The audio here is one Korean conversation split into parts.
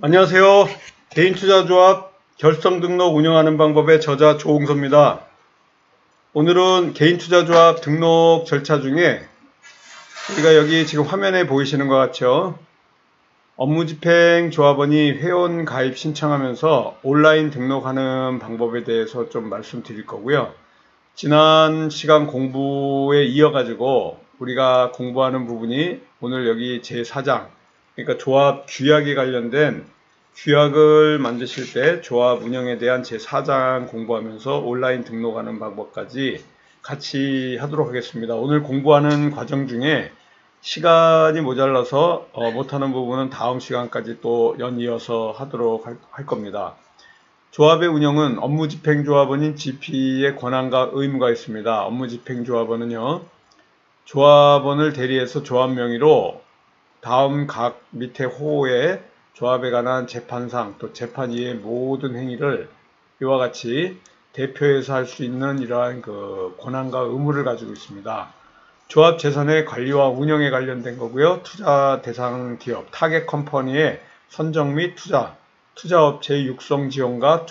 안녕하세요. 개인투자조합 결성 등록 운영하는 방법의 저자 조홍서입니다. 오늘은 개인투자조합 등록 절차 중에 우리가 여기 지금 화면에 보이시는 것 같죠? 업무집행 조합원이 회원 가입 신청하면서 온라인 등록하는 방법에 대해서 좀 말씀드릴 거고요. 지난 시간 공부에 이어가지고 우리가 공부하는 부분이 오늘 여기 제4장 그러니까 조합 규약에 관련된 규약을 만드실 때 조합 운영에 대한 제4장 공부하면서 온라인 등록하는 방법까지 같이 하도록 하겠습니다. 오늘 공부하는 과정 중에 시간이 모자라서 어, 못하는 부분은 다음 시간까지 또 연이어서 하도록 할, 할 겁니다. 조합의 운영은 업무집행조합원인 GP의 권한과 의무가 있습니다. 업무집행조합원은요, 조합원을 대리해서 조합 명의로 다음 각 밑에 호에 조합에 관한 재판상 또 재판 이의 모든 행위를 이와 같이 대표해서 할 수 있는 이러한 그 권한과 의무를 가지고 있습니다. 조합 재산의 관리와 운영에 관련된 거고요. 투자 대상 기업, 타겟 컴퍼니의 선정 및 투자, 투자업체의 육성 지원과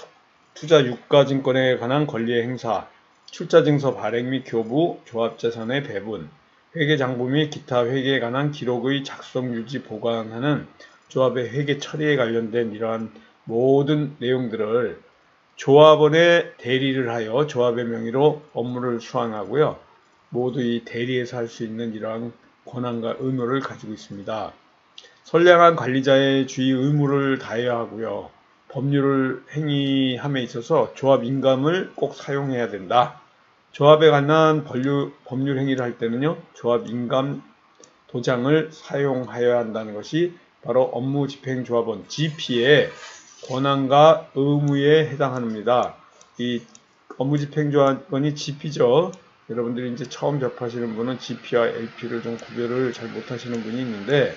투자 유가증권에 관한 권리의 행사, 출자증서 발행 및 교부, 조합 재산의 배분, 회계장부 및 기타 회계에 관한 기록의 작성, 유지, 보관하는 조합의 회계 처리에 관련된 이러한 모든 내용들을 조합원의 대리를 하여 조합의 명의로 업무를 수행하고요. 모두 이 대리에서 할 수 있는 이러한 권한과 의무를 가지고 있습니다. 선량한 관리자의 주의 의무를 다해야 하고요. 법률을 행위함에 있어서 조합 인감을 꼭 사용해야 된다. 조합에 관한 법률, 법률 행위를 할 때는요, 조합 인감 도장을 사용하여야 한다는 것이 바로 업무집행조합원 GP의 권한과 의무에 해당합니다. 이 업무집행조합원이 GP죠. 여러분들이 이제 처음 접하시는 분은 GP와 LP를 좀 구별을 잘 못하시는 분이 있는데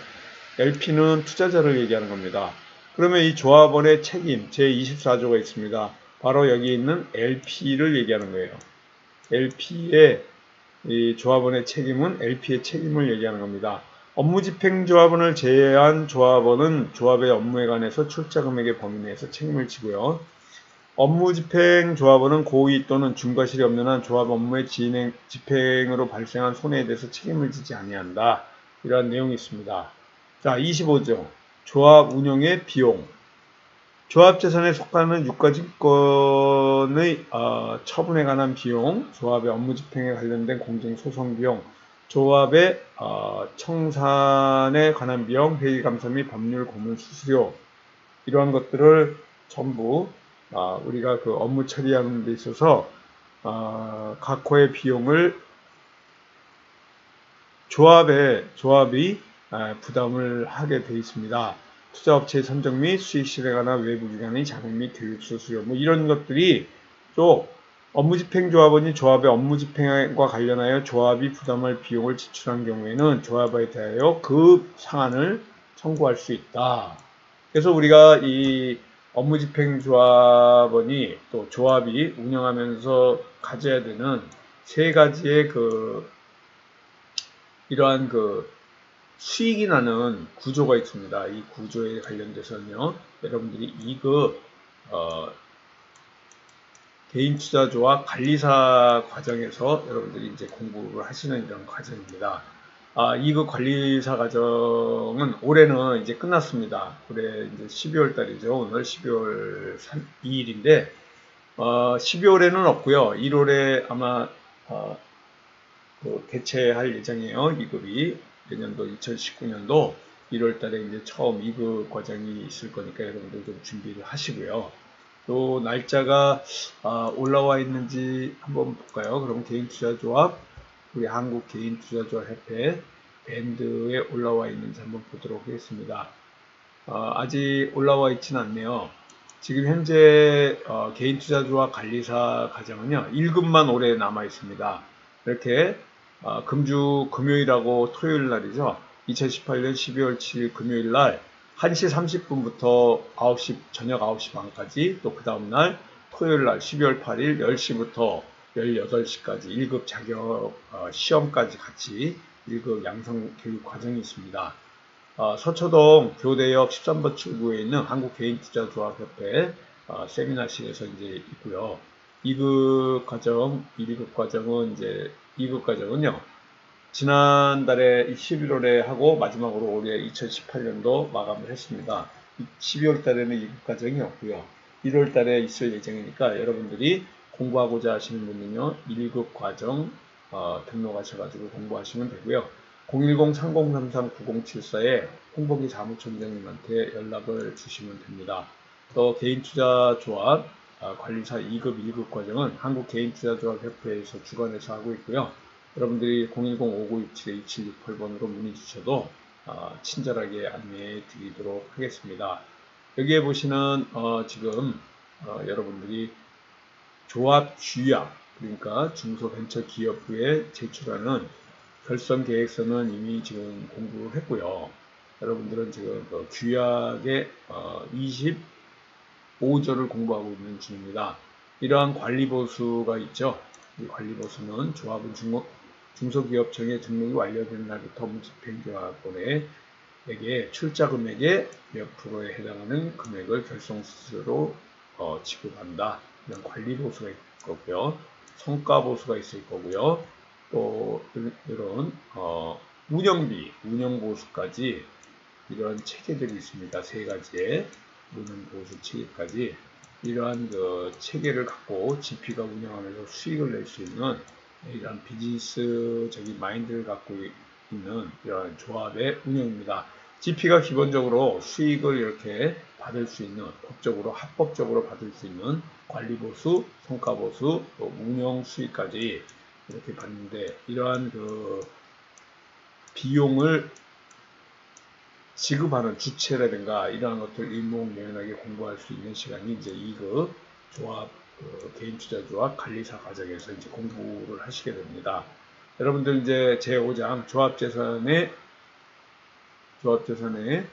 LP는 투자자를 얘기하는 겁니다. 그러면 이 조합원의 책임 제24조가 있습니다. 바로 여기 있는 LP를 얘기하는 거예요. LP의 조합원의 책임은 LP의 책임을 얘기하는 겁니다. 업무집행조합원을 제외한 조합원은 조합의 업무에 관해서 출자금액의 범위 내에서 책임을 지고요. 업무집행조합원은 고의 또는 중과실이 없는 한 조합 업무의 진행, 집행으로 발생한 손해에 대해서 책임을 지지 아니한다. 이러한 내용이 있습니다. 자, 25조. 조합 운영의 비용. 조합재산에 속하는 유가증권의 어, 처분에 관한 비용, 조합의 업무집행에 관련된 공정소송 비용, 조합의 어, 청산에 관한 비용, 회의감사 및 법률 고문 수수료 이러한 것들을 전부 어, 우리가 그 업무 처리하는 데 있어서 어, 각 호의 비용을 조합의 조합이 부담을 하게 되어 있습니다. 투자업체 선정 및 수익실에 관한 외부기관의 자금 및 교육수 수요 뭐 이런 것들이 또 업무집행조합원이 조합의 업무집행과 관련하여 조합이 부담할 비용을 지출한 경우에는 조합에 대하여 그 상한을 청구할 수 있다. 그래서 우리가 이 업무집행조합원이 또 조합이 운영하면서 가져야 되는 세 가지의 그 이러한 그 수익이 나는 구조가 있습니다. 이 구조에 관련돼서는요, 여러분들이 이거 어, 개인 투자조와 관리사 과정에서 여러분들이 이제 공부를 하시는 이런 과정입니다. 아, 이거 관리사 과정은 올해는 이제 끝났습니다. 올해 이제 12월 달이죠. 오늘 12월 3, 2일인데, 어, 12월에는 없고요. 1월에 아마, 어, 그 개최할 예정이에요. 2급이. 내년도 2019년도 1월 달에 이제 처음 2급 과정이 있을 거니까 여러분들 좀 준비를 하시고요. 또 날짜가 아, 올라와 있는지 한번 볼까요? 그럼 개인투자조합 우리 한국 개인투자조합 협회 밴드에 올라와 있는지 한번 보도록 하겠습니다. 어, 아직 올라와 있지는 않네요. 지금 현재 어, 개인투자조합 관리사 과정은요 1급만 올해 남아 있습니다. 이렇게 어, 금주 금요일하고 토요일 날이죠. 2018년 12월 7일 금요일 날 1시 30분부터 9시, 저녁 9시 반까지 또 그 다음날 토요일 날 12월 8일 10시부터 18시까지 1급 자격 어, 시험까지 같이 1급 양성 교육 과정이 있습니다. 어, 서초동 교대역 13번 출구에 있는 한국개인투자조합협회 어, 세미나실에서 이제 있고요. 2급 과정, 1급 과정은 이제 2급 과정은요. 지난달에 11월에 하고 마지막으로 올해 2018년도 마감을 했습니다. 12월 달에는 2급 과정이 없고요. 1월 달에 있을 예정이니까 여러분들이 공부하고자 하시는 분은요. 1급 과정 어, 등록하셔가지고 공부하시면 되고요. 010-3033-9074에 홍보기 사무총장님한테 연락을 주시면 됩니다. 또 개인투자 조합 아, 어, 관리사 2급, 1급 과정은 한국개인투자조합 협회에서 주관해서 하고 있고요. 여러분들이 010-5967-2768번으로 문의 주셔도 어, 친절하게 안내해 드리도록 하겠습니다. 여기에 보시는 어, 지금 여러분들이 조합 주약 그러니까 중소벤처기업부에 제출하는 결선 계획서는 이미 지금 공부를 했고요. 여러분들은 지금 그 규약의 20 5절을 공부하고 있는 중입니다. 이러한 관리보수가 있죠. 이 관리보수는 조합은 중, 소기업청에 등록이 완료된 날부터 집행조합원에게 출자금액의 몇 프로에 해당하는 금액을 결성수수료로 어, 지급한다. 이런 관리보수가 있을 거고요. 성과보수가 있을 거고요. 또 이런 어, 운영비, 운영보수까지 이런 체계들이 있습니다. 세 가지의 운영보수 체계까지 이러한 그 체계를 갖고 GP가 운영하면서 수익을 낼 수 있는 이런 비즈니스적인 마인드를 갖고 있는 이런 조합의 운영입니다. GP가 기본적으로 수익을 이렇게 받을 수 있는 법적으로 합법적으로 받을 수 있는 관리보수, 성과보수, 또 운영 수익까지 이렇게 받는데 이러한 그 비용을 지급하는 주체라든가 이러한 것들 일목요연하게 공부할 수 있는 시간이 이제 2급 조합 그 개인 투자 조합 관리사 과정에서 이제 공부를 하시게 됩니다. 여러분들 이제 제5장 조합 재산의 조합 재산의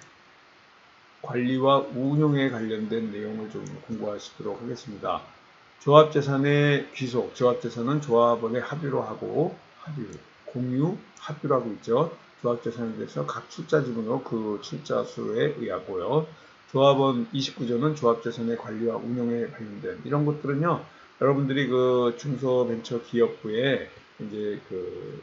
관리와 운용에 관련된 내용을 좀 공부하시도록 하겠습니다. 조합 재산의 귀속, 조합 재산은 조합원의 합의로 하고 합의, 공유, 합의라고 있죠. 조합재산에 대해서 각 출자 지분으로 그 출자 수에 의하고요. 조합원 29조는 조합재산의 관리와 운영에 관련된 이런 것들은요. 여러분들이 그 중소벤처기업부에 이제 그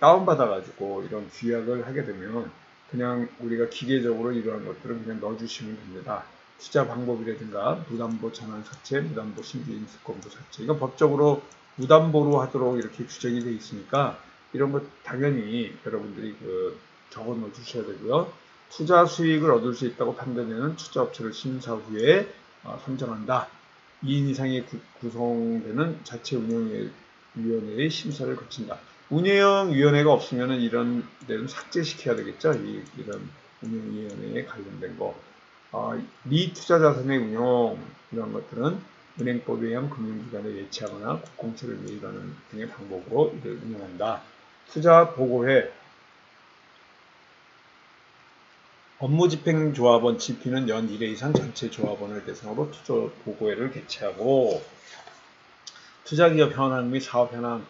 다운받아가지고 이런 규약을 하게 되면 그냥 우리가 기계적으로 이러한 것들을 그냥 넣어주시면 됩니다. 투자 방법이라든가 무담보 전환 사채, 무담보 신규 인수권부 사채 이건 법적으로 무담보로 하도록 이렇게 규정이 되어 있으니까 이런 것 당연히 여러분들이 그 적어 넣어 주셔야 되고요. 투자 수익을 얻을 수 있다고 판단되는 투자업체를 심사 후에 어, 선정한다. 2인 이상이 구, 성되는 자체 운영위원회의 심사를 거친다. 운영위원회가 없으면 이런 데는 삭제시켜야 되겠죠. 이, 런 운영위원회에 관련된 거. 어, 미투자 자산의 운영 이런 것들은 은행법에 의한 금융기관에 예치하거나 국공채를 매입하는 등의 방법으로 이를 운영한다. 투자 보고회 업무집행조합원 GP는 연 1회 이상 전체 조합원을 대상으로 투자 보고회를 개최하고 투자기업 현황 및 사업 현황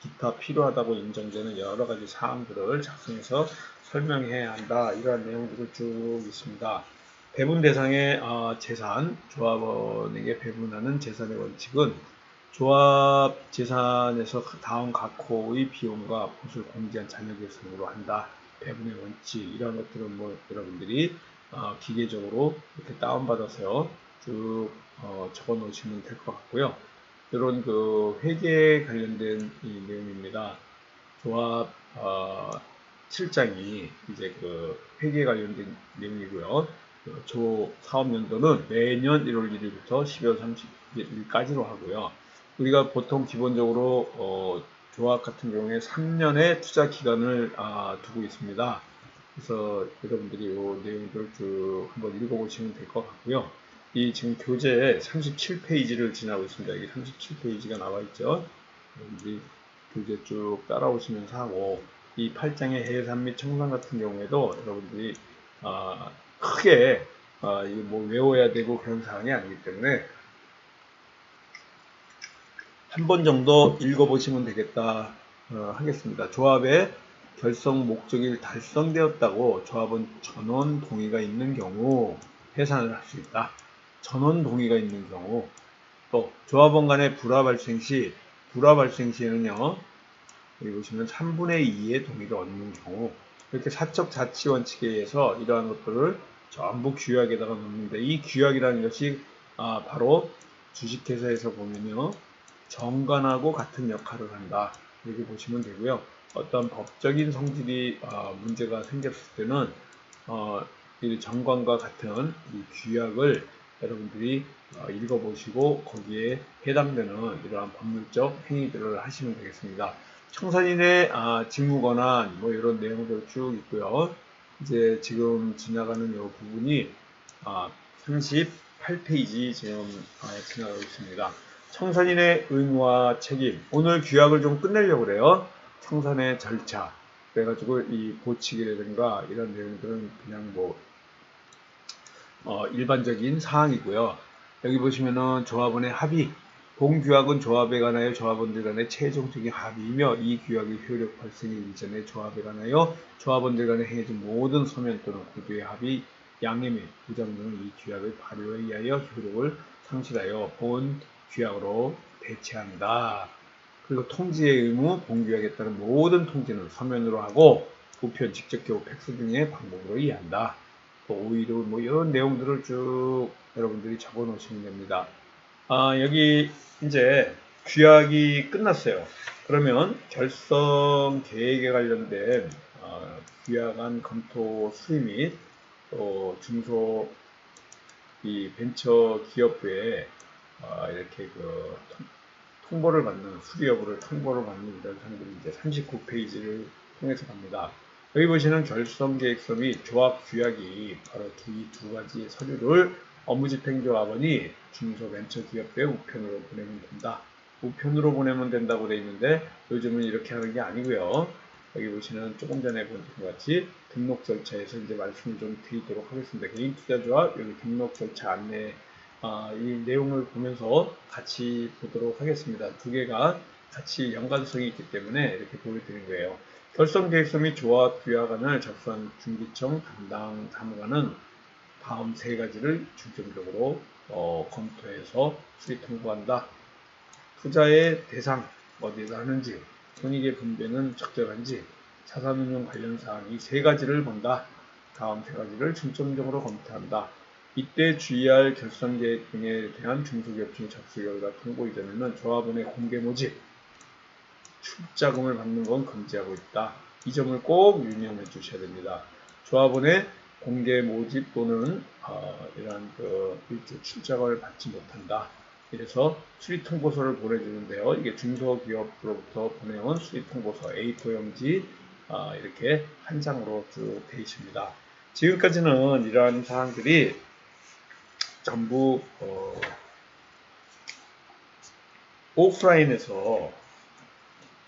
기타 필요하다고 인정되는 여러 가지 사항들을 작성해서 설명해야 한다. 이러한 내용들을 쭉 있습니다. 배분 대상의 어, 재산, 조합원에게 배분하는 재산의 원칙은 조합 재산에서 다음 각 호의 비용과 보수를 공제한 잔여 계산으로 한다. 배분의 원칙 이런 것들은 뭐 여러분들이 어, 기계적으로 이렇게 다운받아서 쭉 어, 적어 놓으시면 될 것 같고요. 이런 그 회계 관련된 이 내용입니다. 조합 어, 실장이 이제 그 회계 관련된 내용이고요. 그조 사업연도는 매년 1월 1일부터 12월 30일까지로 하고요. 우리가 보통 기본적으로 어, 조합 같은 경우에 3년의 투자 기간을 아, 두고 있습니다. 그래서 여러분들이 이 내용들 쭉 한번 읽어보시면 될 것 같고요. 이 지금 교재 37페이지를 지나고 있습니다. 여기 37페이지가 나와 있죠. 여러분들이 교재 쭉 따라오시면서 하고 이 8장의 해산 및 청산 같은 경우에도 여러분들이 아, 크게 아, 이거 뭐 외워야 되고 그런 사항이 아니기 때문에 한 번 정도 읽어보시면 되겠다 어, 하겠습니다. 조합의 결성 목적이 달성되었다고 조합원 전원 동의가 있는 경우 해산을 할 수 있다. 전원 동의가 있는 경우 또 조합원 간의 불화 발생 시 불화 발생 시에는요 여기 보시면 3분의 2의 동의를 얻는 경우 이렇게 사적 자치 원칙에 의해서 이러한 것들을 전부 규약에다가 넣는데 이 규약이라는 것이 아, 바로 주식회사에서 보면요 정관하고 같은 역할을 한다 이렇게 보시면 되고요 어떤 법적인 성질이 어, 문제가 생겼을 때는 어, 이 정관과 같은 이 규약을 여러분들이 어, 읽어보시고 거기에 해당되는 이러한 법률적 행위들을 하시면 되겠습니다. 청산인의 아, 직무 권한 뭐 이런 내용들 쭉 있고요. 이제 지금 지나가는 이 부분이 아, 38페이지 지금 아, 지나가고 있습니다. 청산인의 의무와 책임 오늘 규약을 좀 끝내려고 그래요. 청산의 절차 그래가지고 이 보치기라든가 이런 내용들은 그냥 뭐 어, 일반적인 사항이고요. 여기 보시면은 조합원의 합의 본규약은 조합에 관하여 조합원들 간의 최종적인 합의이며 이 규약의 효력 발생일 이전에 조합에 관하여 조합원들 간에 행해진 모든 서면 또는 구두의 합의, 양해 및 부정 등은 이 규약의 발효에 의하여 효력을 상실하여 본 규약으로 대체한다. 그리고 통지의 의무, 본규약에 따른 모든 통지는 서면으로 하고 우편, 직접 교부, 팩스 등의 방법으로 이해한다. 또 오히려 뭐 이런 내용들을 쭉 여러분들이 적어 놓으시면 됩니다. 아, 여기 이제 규약이 끝났어요. 그러면 결성 계획에 관련된 어, 규약안 검토 수리 및또 중소 이 벤처 기업부에 어, 이렇게 그 통보를 받는 수리 여부를 통보를 받는 이런 사항들이 이제 39페이지를 통해서 갑니다. 여기 보시는 결성 계획서 및 조합 규약이 바로 이 두 가지 서류를 업무집행조합원이 중소벤처기업부에 우편으로 보내면 된다. 우편으로 보내면 된다고 되어 있는데 요즘은 이렇게 하는 게 아니고요. 여기 보시는 조금 전에 본 것 같이 등록 절차에서 이제 말씀을 좀 드리도록 하겠습니다. 개인 투자조합 여기 등록 절차 안내 아, 이 내용을 보면서 같이 보도록 하겠습니다. 두 개가 같이 연관성이 있기 때문에 이렇게 보여드린 거예요. 결성 계획서 및 조합 규약안을 작성한 중기청 담당 사무관은 다음 세 가지를 중점적으로 어, 검토해서 수리 통보한다. 투자의 대상 어디에다 하는지, 손익의 분배는 적절한지, 자산운용 관련 사항 이 세 가지를 본다. 다음 세 가지를 중점적으로 검토한다. 이때 주의할 결성 계획 등에 대한 중소기업청 접수 결과 통보 이전에는 조합원의 공개 모집, 출자금을 받는 건 금지하고 있다. 이 점을 꼭 유념해 주셔야 됩니다. 조합원의 공개 모집 또는 어, 이러한 그 일주 출자금을 받지 못한다. 그래서 수리 통보서를 보내주는데요. 이게 중소기업으로부터 보내온 수리 통보서 A4 용지 어, 이렇게 한 장으로 쭉 되어 있습니다. 지금까지는 이러한 사항들이 전부 어, 오프라인에서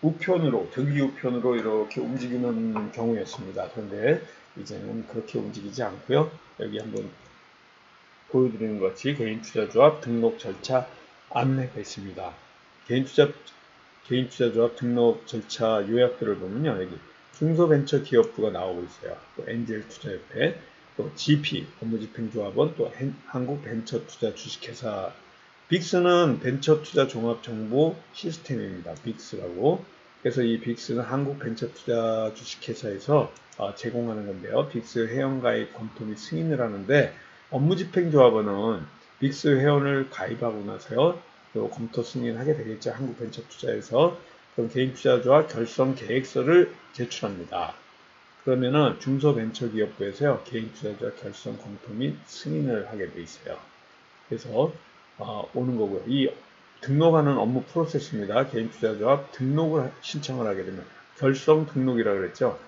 우편으로 등기 우편으로 이렇게 움직이는 경우였습니다. 그런데 이제는 그렇게 움직이지 않고요. 여기 한번 보여드리는 것이 개인투자조합 등록 절차 안내가 있습니다. 개인투자 개인투자조합 등록 절차 요약들을 보면요. 여기 중소벤처기업부가 나오고 있어요. 또 엔젤투자협회, 또 GP 업무집행조합원, 또 한국벤처투자 주식회사 빅스는 벤처투자 종합정보 시스템입니다. 빅스라고. 그래서 이 빅스는 한국벤처투자 주식회사에서 어, 제공하는 건데요. 빅스 회원가입 검토 및 승인을 하는데 업무집행조합원은 빅스 회원을 가입하고 나서요. 또 검토 승인하게 되겠죠. 한국벤처투자에서 그럼 개인투자조합 결성 계획서를 제출합니다. 그러면은 중소벤처기업부에서요. 개인 투자조합 결성 검토 및 승인을 하게 돼 있어요. 그래서 어, 오는 거고요. 이 등록하는 업무 프로세스입니다. 개인 투자조합 등록을 신청을 하게 되면 결성 등록이라고 그랬죠.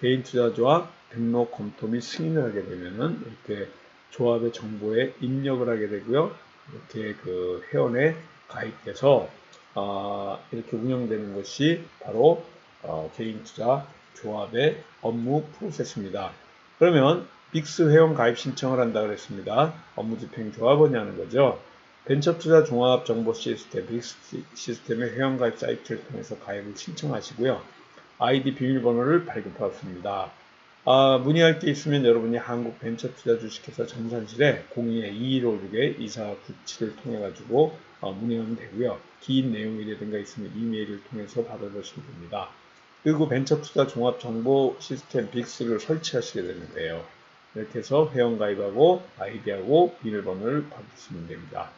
개인 투자조합 등록 검토 및 승인을 하게 되면은 이렇게 조합의 정보에 입력을 하게 되고요. 이렇게 그 회원에 가입돼서 어, 이렇게 운영되는 것이 바로 어, 개인 투자 조합의 업무 프로세스입니다. 그러면 빅스 회원 가입 신청을 한다 그랬습니다. 업무 집행 조합원이 하는 거죠. 벤처 투자 종합 정보 시스템, 빅스 시스템의 회원 가입 사이트를 통해서 가입을 신청하시고요. 아이디 비밀번호를 발급하였습니다. 아, 문의할 게 있으면 여러분이 한국 벤처 투자 주식회사 정산실에 02-2156-2497을 통해 가지고 어, 문의하면 되고요. 긴 내용이라든가 있으면 이메일을 통해서 받아보시면 됩니다. 그리고 벤처투자 종합정보 시스템 빅스를 설치하시게 되는데요. 이렇게 해서 회원가입하고 아이디하고 비밀번호를 받으시면 됩니다.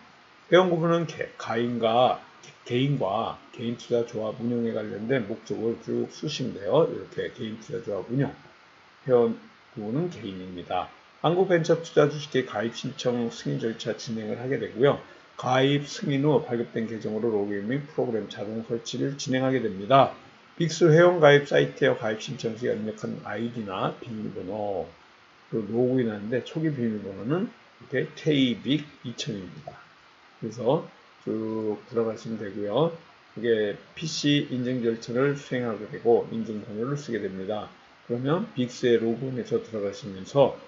회원구분은 가인과 개인과 개인 투자 조합 운영에 관련된 목적을 쭉 쓰시면 돼요. 이렇게 개인 투자 조합 운영. 회원구는 개인입니다. 한국벤처투자주식회 가입 신청 승인 절차 진행을 하게 되고요. 가입 승인 후 발급된 계정으로 로그인 및 프로그램 자동 설치를 진행하게 됩니다. 빅스 회원 가입 사이트에 가입 신청 시 입력한 아이디나 비밀번호 로그인하는데 초기 비밀번호는 이렇게 테이빅 2000입니다. 그래서 쭉 들어가시면 되고요. 이게 PC 인증 절차를 수행하게 되고 인증 번호를 쓰게 됩니다. 그러면 빅스에 로그인해서 들어가시면서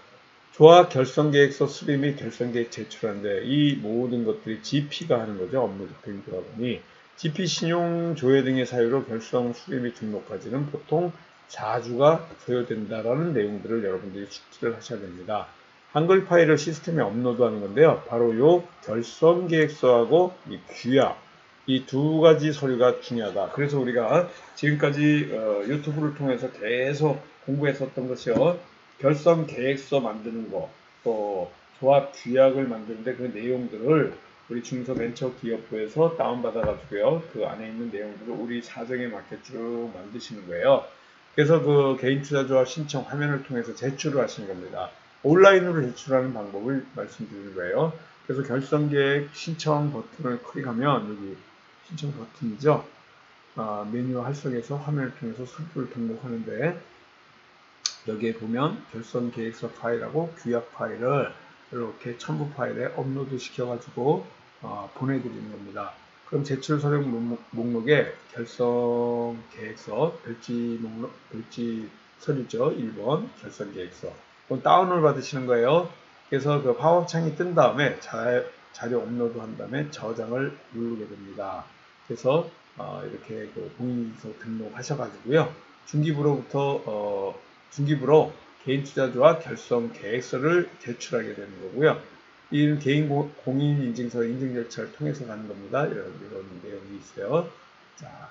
조합 결성 계획서 수립 및 결성 계획 제출하는데 이 모든 것들이 GP가 하는 거죠. 업무 대표 조합원이 GP 신용 조회 등의 사유로 결성 수립 및 등록까지는 보통 4주가 소요된다라는 내용들을 여러분들이 숙지를 하셔야 됩니다. 한글 파일을 시스템에 업로드하는 건데요. 바로 요 결성 계획서하고 이 규약 이 두 가지 서류가 중요하다. 그래서 우리가 지금까지 어, 유튜브를 통해서 계속 공부했었던 것이요. 결성 계획서 만드는 거, 또 조합 규약을 만드는데 그 내용들을 우리 중소벤처기업부에서 다운받아가지고요. 그 안에 있는 내용들을 우리 사정에 맞게 쭉 만드시는 거예요. 그래서 그 개인투자조합 신청 화면을 통해서 제출을 하시는 겁니다. 온라인으로 제출하는 방법을 말씀드리는 거예요. 그래서 결성계획 신청 버튼을 클릭하면 여기 신청 버튼이죠. 아, 메뉴 활성에서 화면을 통해서 수표를 등록하는데 여기에 보면 결선 계획서 파일하고 규약 파일을 이렇게 첨부 파일에 업로드 시켜가지고 어, 보내드리는 겁니다. 그럼 제출 서류 목록, 에 결성 계획서 별지 목록 별지 서류죠. 1번 결성 계획서. 그럼 다운을 받으시는 거예요. 그래서 그 팝업 창이 뜬 다음에 자, 자료 업로드 한 다음에 저장을 누르게 됩니다. 그래서 어, 이렇게 그 공인인증서 등록하셔가지고요. 중기부로부터 어, 중기부로 개인투자조와 결성 계획서를 제출하게 되는 거고요. 이는 개인 공인 인증서 인증 절차를 통해서 가는 겁니다. 이런, 이런 내용이 있어요. 자,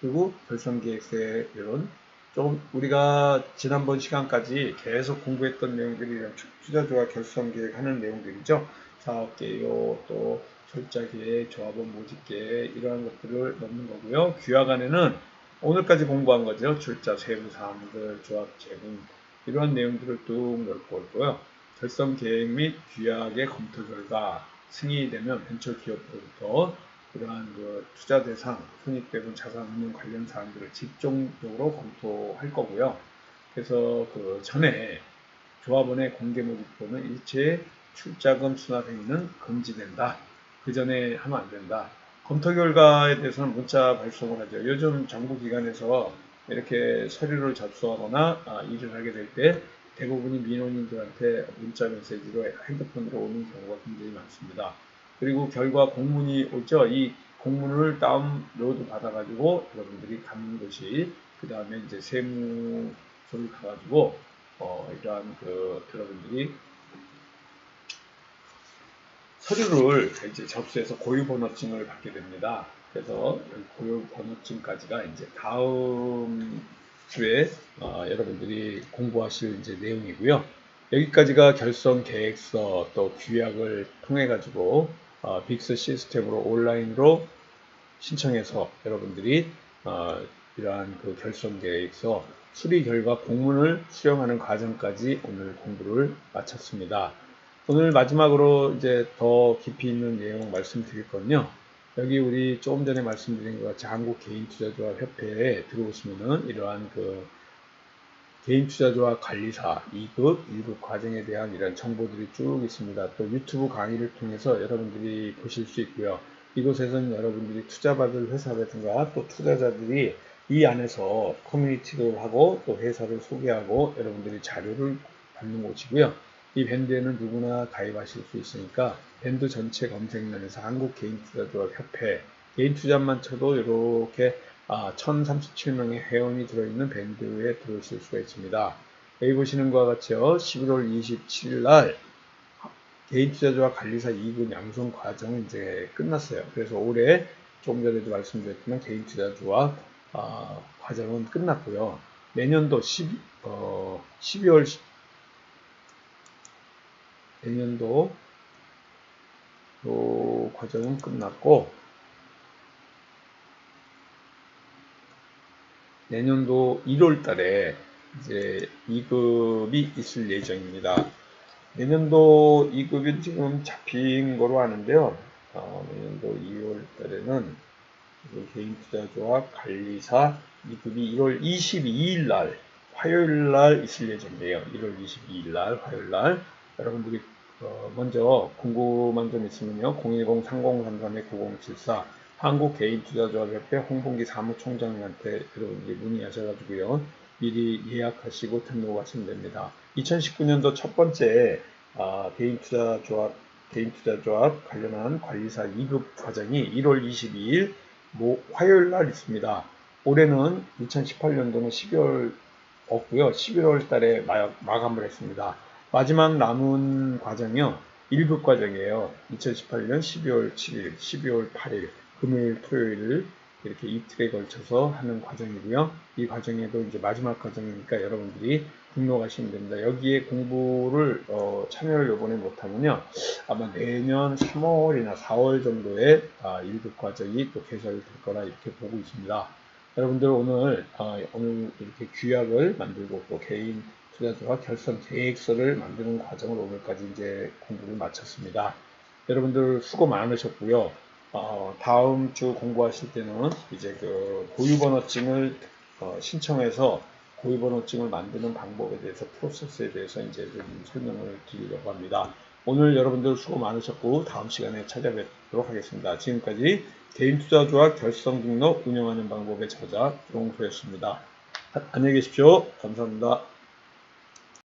그리고 결성 계획서에 이런 조금 우리가 지난번 시간까지 계속 공부했던 내용들이 투자조와 결성 계획하는 내용들이죠. 사업 계획, 또 철자 계획, 조합원 모집 계획 이러한 것들을 넣는 거고요. 안에는 오늘까지 공부한 거죠. 출자 세부 사항들, 조합 재분 이런 내용들을 뚝 넣고 있고요. 결성 계획 및 규약의 검토 결과 승인이 되면 벤처 기업으로부터 그러한 그 투자 대상, 손익 배분, 자산 운용 관련 사항들을 집중적으로 검토할 거고요. 그래서 그 전에 조합원의 공개 모집보는 일체 출자금 수납 행위는 금지된다. 그 전에 하면 안 된다. 검토 결과에 대해서는 문자 발송을 하죠. 요즘 정부 기관에서 이렇게 서류를 접수하거나 아, 일을 하게 될때 대부분이 민원인들한테 문자 메시지로 핸드폰으로 오는 경우가 굉장히 많습니다. 그리고 결과 공문이 오죠. 이 공문을 다운로드 받아가지고 여러분들이 가는 것이 그 다음에 이제 세무소를 가가지고 어, 이러한 그 여러분들이 서류를 이제 접수해서 고유번호증을 받게 됩니다. 그래서 고유번호증까지가 이제 다음 주에 어, 여러분들이 공부하실 이제 내용이고요. 여기까지가 결성 계획서 또 규약을 통해 가지고 어, 빅스 시스템으로 온라인으로 신청해서 여러분들이 어, 이러한 그 결성 계획서 수리 결과 공문을 수령하는 과정까지 오늘 공부를 마쳤습니다. 오늘 마지막으로 이제 더 깊이 있는 내용 말씀드릴 건요. 여기 우리 조금 전에 말씀드린 것 같이 한국 개인투자조합 협회에 들어오시면은 이러한 그 개인투자조합 관리사 2급, 1급 과정에 대한 이런 정보들이 쭉 있습니다. 또 유튜브 강의를 통해서 여러분들이 보실 수 있고요. 이곳에서는 여러분들이 투자받을 회사라든가 또 투자자들이 이 안에서 커뮤니티를 하고 또 회사를 소개하고 여러분들이 자료를 받는 곳이고요. 이 밴드에는 누구나 가입하실 수 있으니까 밴드 전체 검색란에서 한국 개인투자조합협회 개인 투자만 쳐도 이렇게 아, 1037명의 회원이 들어있는 밴드에 들어오실 수가 있습니다. 여기 보시는 것과 같이요. 11월 27일 날 개인 투자자와 관리사 2급 양성 과정은 이제 끝났어요. 그래서 올해 조금 전에도 말씀드렸지만 개인 투자자와 아, 과정은 끝났고요. 내년도 10, 어, 12월 내년도 요 과정은 끝났고 내년도 1월 달에 이제 2급이 있을 예정입니다. 내년도 2급이 지금 잡힌 거로 아는데요. 어, 내년도 2월 달에는 개인 투자조합 관리사 2급이 1월 22일 날 화요일 날 있을 예정이에요. 1월 22일 날 화요일 날 여러분들이 어, 먼저 궁금한 점 있으면요. 010-3033-9074 한국개인투자조합협회 홍봉기 사무총장님한테 여러분들이 문의하셔가지고요. 미리 예약하시고 등록하시면 됩니다. 2019년도 첫 번째 아, 개인투자조합 개인투자조합 관련한 관리사 2급 과정이 1월 22일 모, 화요일 날 있습니다. 올해는 2018년도는 12월 없고요. 11월 달에 마, 마감을 했습니다. 마지막 남은 과정이요. 1급 과정이에요. 2018년 12월 7일, 12월 8일, 금요일, 토요일 이렇게 이틀에 걸쳐서 하는 과정이고요. 이 과정에도 이제 마지막 과정이니까 여러분들이 등록하시면 됩니다. 여기에 공부를 어, 참여를 요번에 못하면요. 아마 내년 3월이나 4월 정도에 아, 1급 과정이 또 개설될 거라 이렇게 보고 있습니다. 여러분들 오늘 아, 오늘 이렇게 규약을 만들고 또 개인 투자자와 결선 계획서를 만드는 과정을 오늘까지 이제 공부를 마쳤습니다. 여러분들 수고 많으셨고요. 어, 다음 주 공부하실 때는 이제 그 고유번호증을 어, 신청해서 고유번호증을 만드는 방법에 대해서 프로세스에 대해서 이제 좀 설명을 드리려고 합니다. 오늘 여러분들 수고 많으셨고 다음 시간에 찾아뵙도록 하겠습니다. 지금까지 개인투자조합 결성 등록 운영하는 방법의 저자 조홍소였습니다. 안녕히 계십시오. 감사합니다.